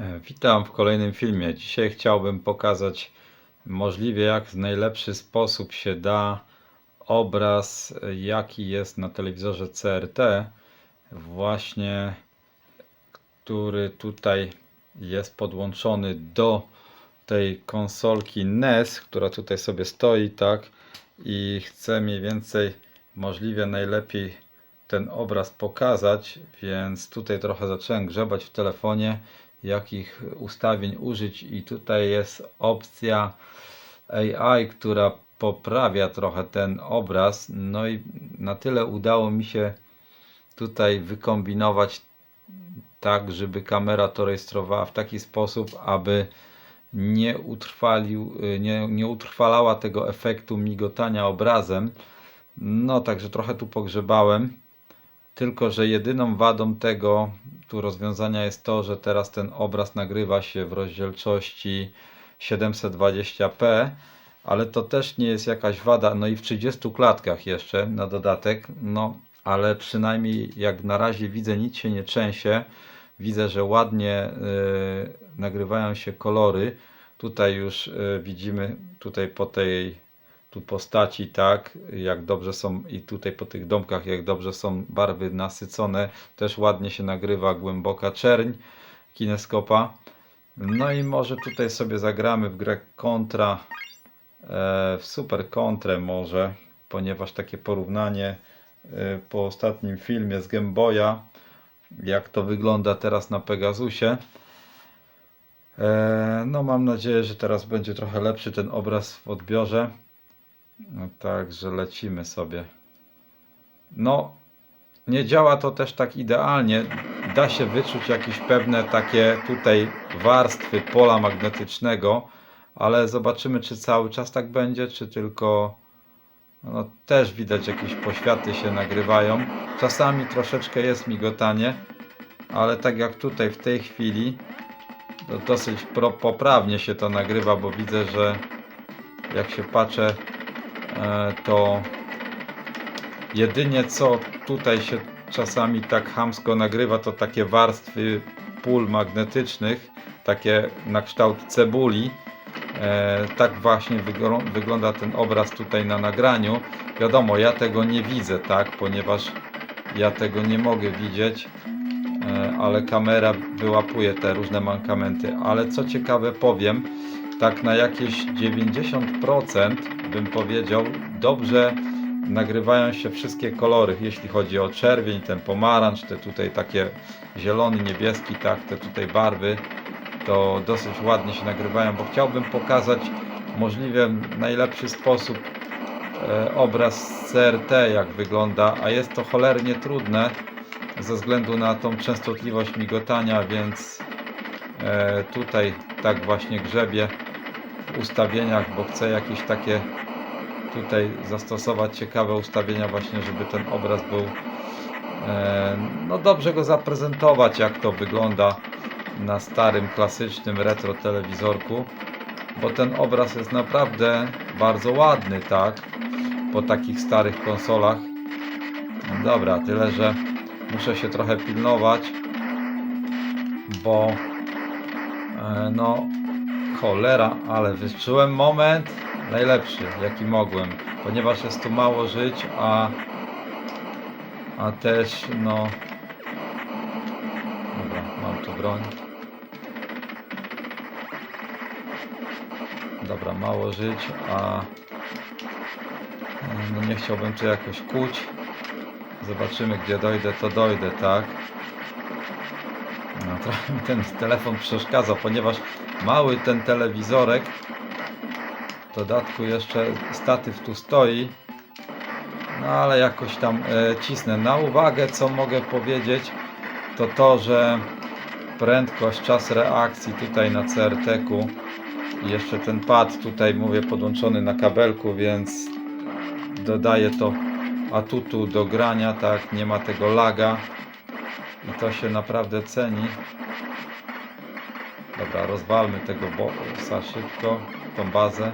E, Witam w kolejnym filmie. Dzisiaj chciałbym pokazać możliwie jak w najlepszy sposób się da obraz, jaki jest na telewizorze CRT, właśnie który tutaj jest podłączony do tej konsolki NES, która tutaj sobie stoi, tak? I chcę mniej więcej możliwie najlepiej ten obraz pokazać, więc tutaj trochę zacząłem grzebać w telefonie, jakich ustawień użyć i tutaj jest opcja AI, która poprawia trochę ten obraz. No i na tyle udało mi się tutaj wykombinować tak, żeby kamera to rejestrowała w taki sposób, aby nie, utrwalił, nie, nie utrwalała tego efektu migotania obrazem. No, także trochę tu pogrzebałem. Tylko, że jedyną wadą tego tu rozwiązania jest to, że teraz ten obraz nagrywa się w rozdzielczości 720p, ale to też nie jest jakaś wada. No i w 30 klatkach jeszcze na dodatek. No, ale przynajmniej jak na razie widzę, nic się nie trzęsie. Widzę, że ładnie y, nagrywają się kolory. Tutaj już y, widzimy tutaj po tej tu postaci, tak, jak dobrze są i tutaj po tych domkach, jak dobrze są barwy nasycone, też ładnie się nagrywa głęboka czerń kineskopa. No i może tutaj sobie zagramy w grę kontra, e, w super kontrę może, ponieważ takie porównanie e, po ostatnim filmie z Game Boya, jak to wygląda teraz na Pegasusie. E, No mam nadzieję, że teraz będzie trochę lepszy ten obraz w odbiorze. No także lecimy sobie. No, nie działa to też tak idealnie. Da się wyczuć jakieś pewne takie tutaj warstwy pola magnetycznego, ale zobaczymy, czy cały czas tak będzie, czy tylko. No, też widać jakieś poświaty się nagrywają. Czasami troszeczkę jest migotanie, ale tak jak tutaj w tej chwili, to dosyć poprawnie się to nagrywa, bo widzę, że jak się patrzę to jedynie co tutaj się czasami tak chamsko nagrywa, to takie warstwy pól magnetycznych, takie na kształt cebuli. E, tak właśnie wygl- wygląda ten obraz tutaj na nagraniu. Wiadomo, ja tego nie widzę, tak, ponieważ ja tego nie mogę widzieć, e, ale kamera wyłapuje te różne mankamenty. Ale co ciekawe powiem, tak na jakieś 90% bym powiedział, dobrze nagrywają się wszystkie kolory, jeśli chodzi o czerwień, ten pomarańcz, te tutaj takie zielony, niebieski, tak, te tutaj barwy, to dosyć ładnie się nagrywają, bo chciałbym pokazać możliwie najlepszy sposób e, obraz CRT, jak wygląda, a jest to cholernie trudne ze względu na tą częstotliwość migotania, więc e, tutaj tak właśnie grzebię w ustawieniach, bo chcę jakieś takie tutaj zastosować ciekawe ustawienia właśnie, żeby ten obraz był e, no dobrze go zaprezentować, jak to wygląda na starym, klasycznym retro telewizorku, bo ten obraz jest naprawdę bardzo ładny, tak, po takich starych konsolach. Dobra, tyle, że muszę się trochę pilnować, bo e, no cholera, ale wyczułem moment najlepszy, jaki mogłem, ponieważ jest tu mało żyć, a a też no dobra, mam tu broń. Dobra, mało żyć, a no nie chciałbym tu jakoś kuć zobaczymy gdzie dojdę, to dojdę, tak? No, trochę mi ten telefon przeszkadza, ponieważ mały ten telewizorek w dodatku jeszcze statyw tu stoi. No ale jakoś tam e, cisnę. Na uwagę co mogę powiedzieć to to, że prędkość, czas reakcji tutaj na CRT-ku i jeszcze ten pad tutaj mówię podłączony na kabelku, więc dodaje to atutu do grania, tak, nie ma tego laga i to się naprawdę ceni. Dobra, rozwalmy tego bossa szybko, tą bazę.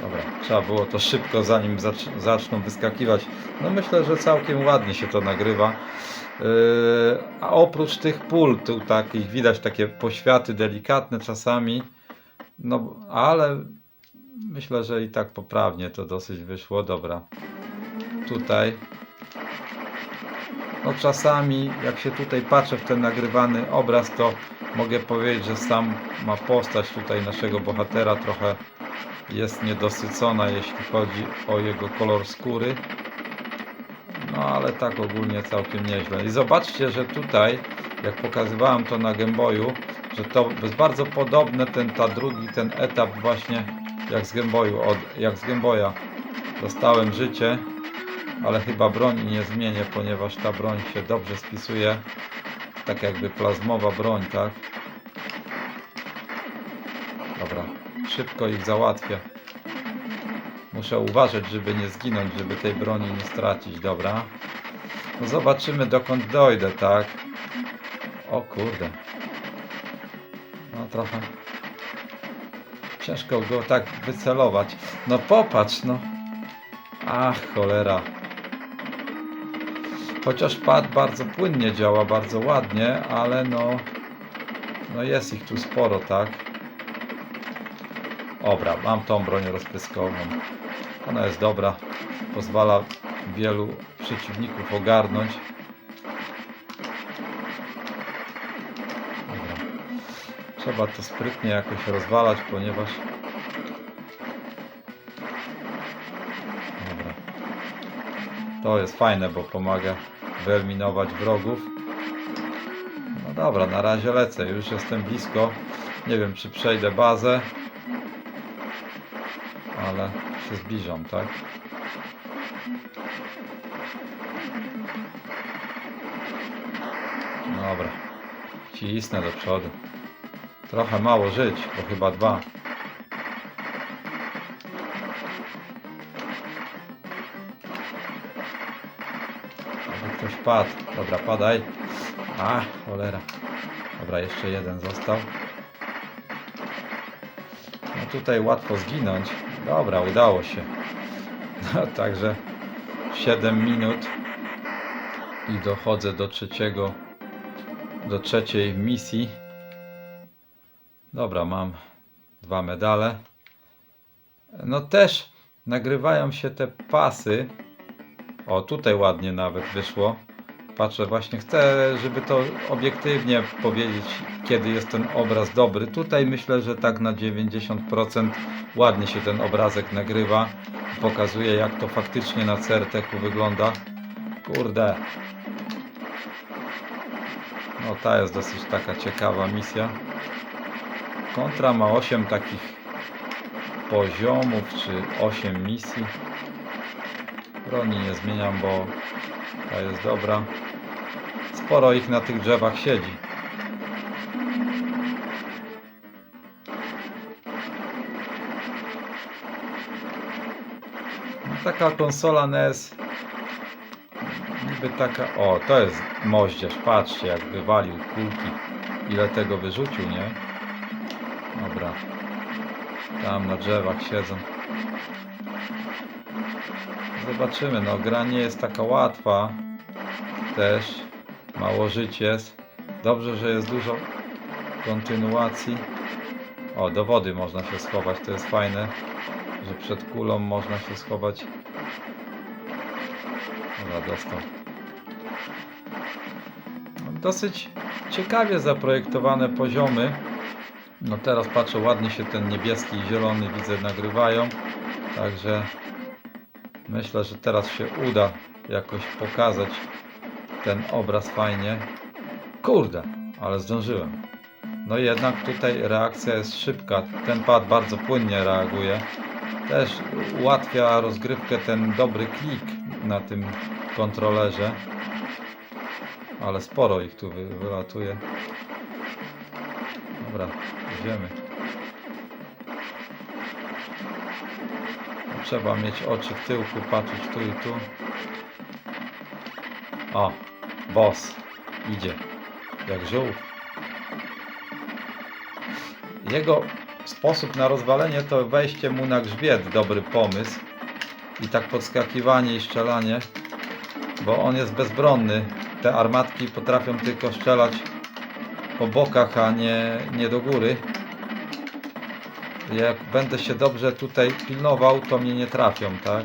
Dobra. Trzeba było to szybko, zanim zacz- zaczną wyskakiwać. No myślę, że całkiem ładnie się to nagrywa. Yy, a oprócz tych pól, tu takich widać takie poświaty delikatne czasami. No, ale myślę, że i tak poprawnie to dosyć wyszło. Dobra. Tutaj. No czasami, jak się tutaj patrzę w ten nagrywany obraz, to mogę powiedzieć, że sam ma postać tutaj naszego bohatera trochę jest niedosycona, jeśli chodzi o jego kolor skóry. No ale tak ogólnie całkiem nieźle. I zobaczcie, że tutaj, jak pokazywałem to na Gameboyu, że to jest bardzo podobne ten ta drugi ten etap właśnie jak z Gameboyu, od, jak z Gameboya. Dostałem życie, ale chyba broni nie zmienię, ponieważ ta broń się dobrze spisuje. Tak jakby plazmowa broń, tak? Dobra, szybko ich załatwię. Muszę uważać, żeby nie zginąć, żeby tej broni nie stracić, dobra? No zobaczymy dokąd dojdę, tak? O kurde. No trochę. Ciężko go tak wycelować. No popatrz, no. Ach, cholera. Chociaż pad bardzo płynnie działa, bardzo ładnie, ale no... No jest ich tu sporo, tak? Dobra, mam tą broń rozpryskową. Ona jest dobra. Pozwala wielu przeciwników ogarnąć. Dobra. Trzeba to sprytnie jakoś rozwalać, ponieważ... To jest fajne, bo pomaga wyeliminować wrogów. No dobra, na razie lecę. Już jestem blisko. Nie wiem, czy przejdę bazę. Ale się zbliżam, tak? Dobra. Cisnę do przodu. Trochę mało żyć, bo chyba dwa. Padł. Dobra, padaj. A, cholera. Dobra, jeszcze jeden został. No tutaj łatwo zginąć. Dobra, udało się. No, także 7 minut i dochodzę do trzeciego, do trzeciej misji. Dobra, mam dwa medale. No też nagrywają się te pasy. O, tutaj ładnie nawet wyszło. Patrzę, właśnie chcę, żeby to obiektywnie powiedzieć, kiedy jest ten obraz dobry. Tutaj myślę, że tak na 90% ładnie się ten obrazek nagrywa. Pokazuje, jak to faktycznie na CRT-ku wygląda. Kurde. No ta jest dosyć taka ciekawa misja. Kontra ma 8 takich poziomów, czy 8 misji. Broni nie zmieniam, bo ta jest dobra. Sporo ich na tych drzewach siedzi. No, taka konsola NES niby taka... O, to jest moździerz. Patrzcie, jak wywalił kulki. Ile tego wyrzucił, nie? Dobra. Tam na drzewach siedzą. Zobaczymy, no gra nie jest taka łatwa. Też mało żyć jest. Dobrze, że jest dużo kontynuacji. O, do wody można się schować, to jest fajne, że przed kulą można się schować. Dobra, dostał. No, Dosyć ciekawie zaprojektowane poziomy. No teraz patrzę, ładnie się ten niebieski i zielony widzę nagrywają. Także myślę, że teraz się uda jakoś pokazać ten obraz fajnie. Kurde, ale zdążyłem. No jednak tutaj reakcja jest szybka. Ten pad bardzo płynnie reaguje. Też ułatwia rozgrywkę ten dobry klik na tym kontrolerze. Ale sporo ich tu wy, wylatuje. Dobra, idziemy. Trzeba mieć oczy w tyłku, patrzeć tu i tu. O, boss idzie. Jak żółw. Jego sposób na rozwalenie to wejście mu na grzbiet dobry pomysł. I tak podskakiwanie i strzelanie, bo on jest bezbronny. Te armatki potrafią tylko strzelać po bokach, a nie, nie do góry. Jak będę się dobrze tutaj pilnował, to mnie nie trafią, tak?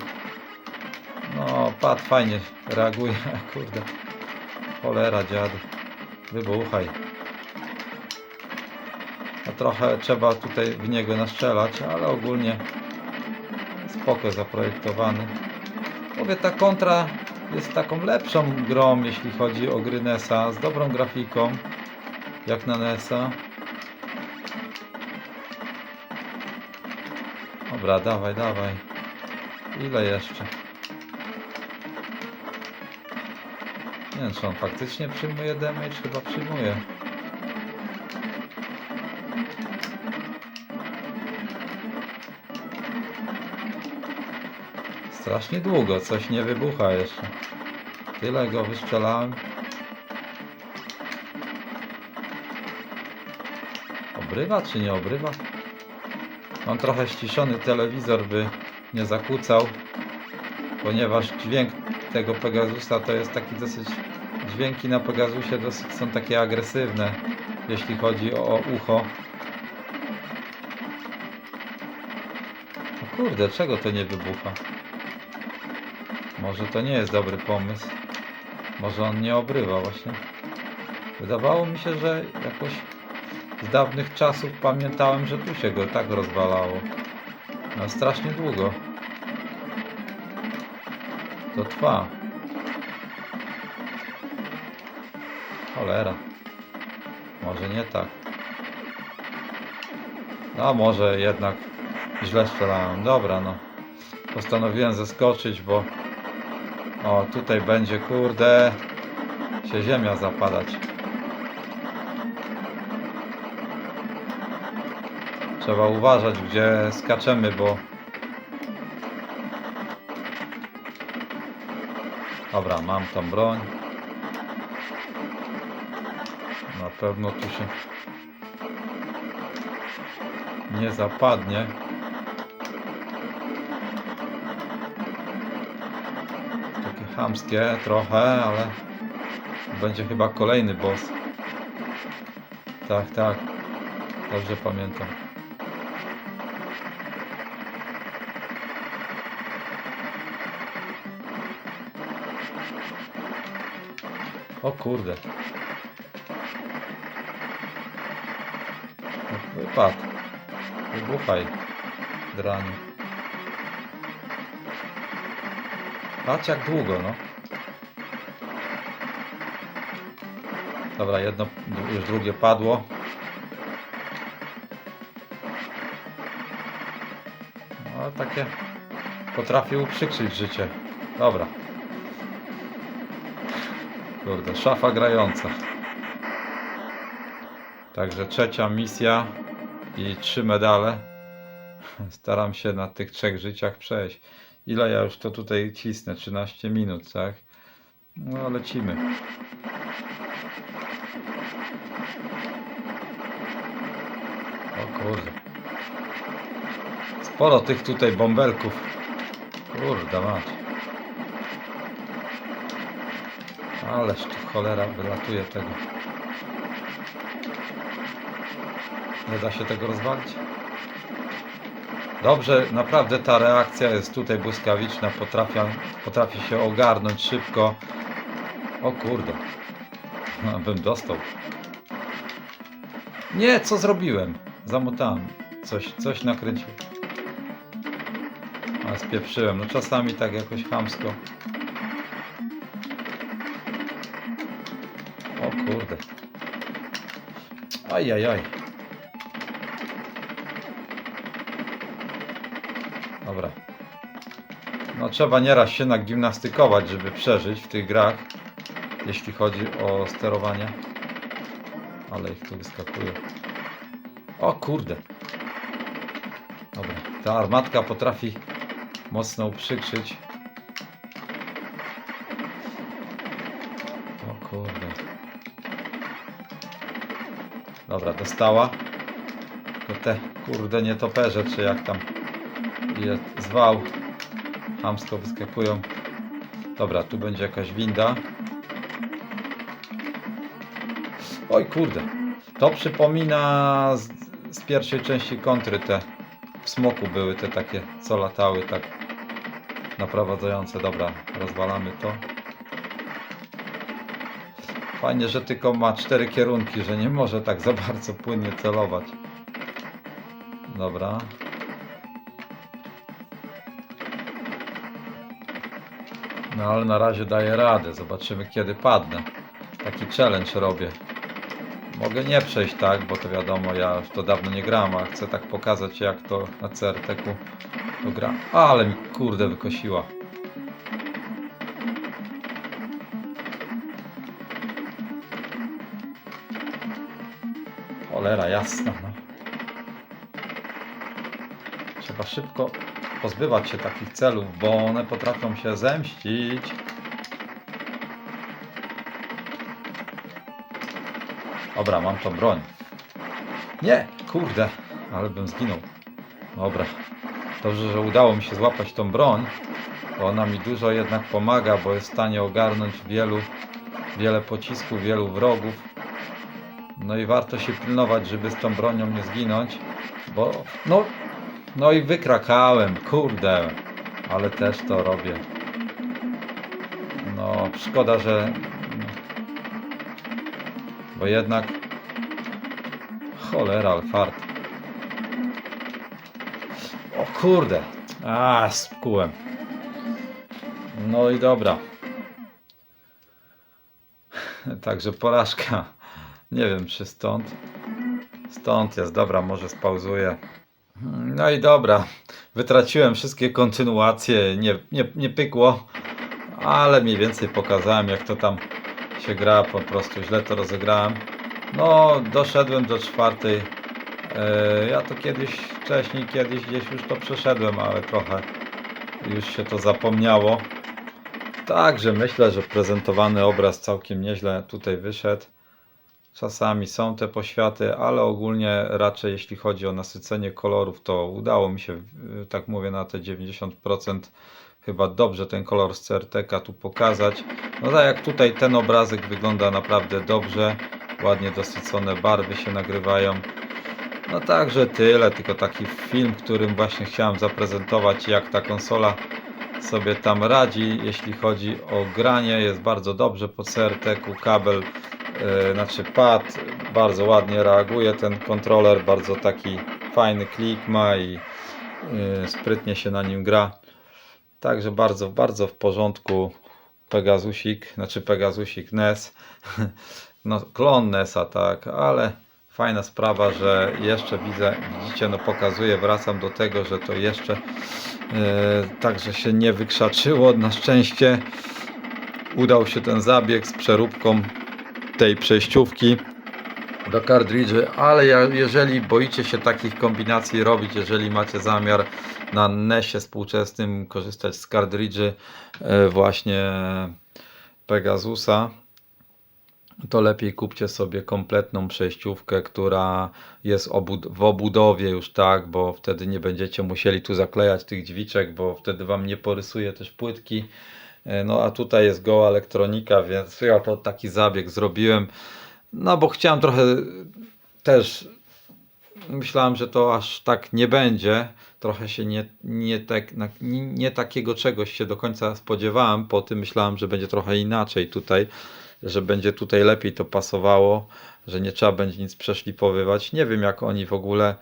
No, pad fajnie reaguje, kurde. Cholera dziadu. Wybuchaj. A trochę trzeba tutaj w niego nastrzelać, ale ogólnie spoko zaprojektowany. Mówię, ta kontra jest taką lepszą grą, jeśli chodzi o gry NESa, z dobrą grafiką, jak na NESa. Dobra, dawaj, dawaj. Ile jeszcze? Nie wiem, czy on faktycznie przyjmuje damage? Chyba przyjmuje. Strasznie długo, coś nie wybucha jeszcze. Tyle go wystrzelałem. Obrywa czy nie obrywa? Mam trochę ściszony telewizor, by nie zakłócał, ponieważ dźwięk tego Pegasusa to jest taki dosyć. Dźwięki na Pegasusie dosyć są takie agresywne, jeśli chodzi o ucho. O kurde, czego to nie wybucha? Może to nie jest dobry pomysł. Może on nie obrywa właśnie. Wydawało mi się, że jakoś z dawnych czasów pamiętałem, że tu się go tak rozwalało. No strasznie długo. To trwa. Cholera. Może nie tak. A może jednak źle strzelałem. Dobra, no. Postanowiłem zeskoczyć, bo o, tutaj będzie, kurde, się ziemia zapadać. Trzeba uważać, gdzie skaczemy, bo... Dobra, mam tą broń. Na pewno tu się nie zapadnie. Takie chamskie trochę, ale będzie chyba kolejny boss. Tak, tak. Dobrze pamiętam. O kurde. Wypadł. Wybuchaj. Dranie. Patrz jak długo, no. Dobra, jedno, już drugie padło. No, takie potrafi uprzykrzyć życie. Dobra. Kurde, szafa grająca. Także trzecia misja i trzy medale. Staram się na tych trzech życiach przejść. Ile ja już to tutaj cisnę? 13 minut, tak? No lecimy. O kurde. Sporo tych tutaj bąbelków. Kurde mać. Ależ tu cholera wylatuje tego. Nie da się tego rozwalić? Dobrze, naprawdę ta reakcja jest tutaj błyskawiczna. Potrafię, potrafię się ogarnąć szybko. O kurde. No, bym dostał. Nie, co zrobiłem? Zamotałem. Coś, coś nakręciłem. A spieprzyłem. No czasami tak jakoś chamsko. Ajajaj. Dobra. No trzeba nieraz się nagimnastykować, żeby przeżyć w tych grach, jeśli chodzi o sterowanie. Ale ich tu wyskakuje. O kurde. Dobra, ta armatka potrafi mocno uprzykrzyć. Dobra, dostała. Tylko te kurde nietoperze, czy jak tam je zwał. Hamsko wyskakują. Dobra, tu będzie jakaś winda. Oj kurde. To przypomina z, z pierwszej części kontry te w smoku były te takie, co latały tak naprowadzające. Dobra, rozwalamy to. Fajnie, że tylko ma cztery kierunki, że nie może tak za bardzo płynnie celować. Dobra. No ale na razie daję radę. Zobaczymy kiedy padnę. Taki challenge robię. Mogę nie przejść tak, bo to wiadomo, ja już to dawno nie gram, a chcę tak pokazać jak to na CRT-ku to gra. Ale mi kurde wykosiła. Cholera jasna, no. Trzeba szybko pozbywać się takich celów, bo one potrafią się zemścić. Dobra, mam tą broń. Nie, kurde, ale bym zginął. Dobra. Dobrze, że udało mi się złapać tą broń, bo ona mi dużo jednak pomaga, bo jest w stanie ogarnąć wielu, wiele pocisków, wielu wrogów. No i warto się pilnować, żeby z tą bronią nie zginąć, bo no, no i wykrakałem, kurde, ale też to robię. No, szkoda, że bo jednak cholera, ale. O kurde. A, skułem. No i dobra. Także porażka. Nie wiem, czy stąd. Stąd jest, dobra, może spauzuję. No i dobra. Wytraciłem wszystkie kontynuacje. Nie, nie, nie pykło. Ale mniej więcej pokazałem, jak to tam się gra. Po prostu źle to rozegrałem. No, doszedłem do czwartej. E, ja to kiedyś, wcześniej, kiedyś gdzieś już to przeszedłem, ale trochę już się to zapomniało. Także myślę, że prezentowany obraz całkiem nieźle tutaj wyszedł. Czasami są te poświaty, ale ogólnie raczej jeśli chodzi o nasycenie kolorów, to udało mi się, tak mówię, na te 90% chyba dobrze ten kolor z CRTK tu pokazać. No tak jak tutaj ten obrazek wygląda naprawdę dobrze, ładnie dosycone barwy się nagrywają. No także tyle, tylko taki film, którym właśnie chciałem zaprezentować jak ta konsola sobie tam radzi, jeśli chodzi o granie, jest bardzo dobrze po CRT-ku, kabel, znaczy pad, bardzo ładnie reaguje ten kontroler, bardzo taki fajny klik ma i yy, sprytnie się na nim gra. Także bardzo, bardzo w porządku Pegasusik, znaczy Pegasusik NES, no klon NESa tak, ale fajna sprawa, że jeszcze widzę, widzicie, no pokazuję, wracam do tego, że to jeszcze e, także się nie wykrzaczyło, na szczęście udał się ten zabieg z przeróbką tej przejściówki do kartridży, ale jeżeli boicie się takich kombinacji robić, jeżeli macie zamiar na NESie współczesnym korzystać z kartridży e, właśnie Pegasusa, to lepiej kupcie sobie kompletną przejściówkę, która jest w obudowie już tak, bo wtedy nie będziecie musieli tu zaklejać tych dźwiczek, bo wtedy wam nie porysuje też płytki. E, No a tutaj jest goła elektronika, więc ja to taki zabieg zrobiłem. No bo chciałem trochę też myślałem, że to aż tak nie będzie. Trochę się nie, nie, tak, nie, nie takiego czegoś się do końca spodziewałem. Po tym myślałem, że będzie trochę inaczej tutaj, że będzie tutaj lepiej to pasowało, że nie trzeba będzie nic przeszlifowywać. Nie wiem, jak oni w ogóle,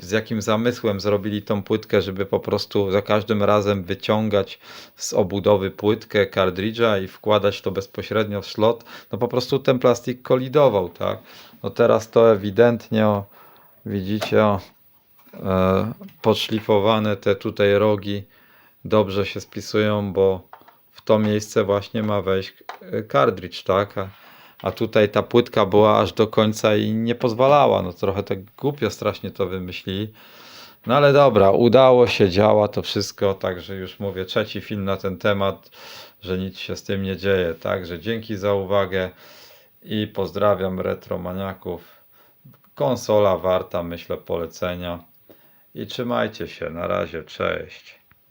z jakim zamysłem zrobili tą płytkę, żeby po prostu za każdym razem wyciągać z obudowy płytkę kartridża i wkładać to bezpośrednio w slot. No po prostu ten plastik kolidował, tak? No teraz to ewidentnie, o, widzicie, o, e, podszlifowane te tutaj rogi dobrze się spisują, bo w to miejsce właśnie ma wejść e, kartridż, tak? A, tutaj ta płytka była aż do końca i nie pozwalała. No trochę tak głupio strasznie to wymyślili. No ale dobra, udało się, działa to wszystko, także już mówię, trzeci film na ten temat, że nic się z tym nie dzieje. Także dzięki za uwagę i pozdrawiam retromaniaków. konsola warta, myślę, polecenia. I trzymajcie się. Na razie. Cześć.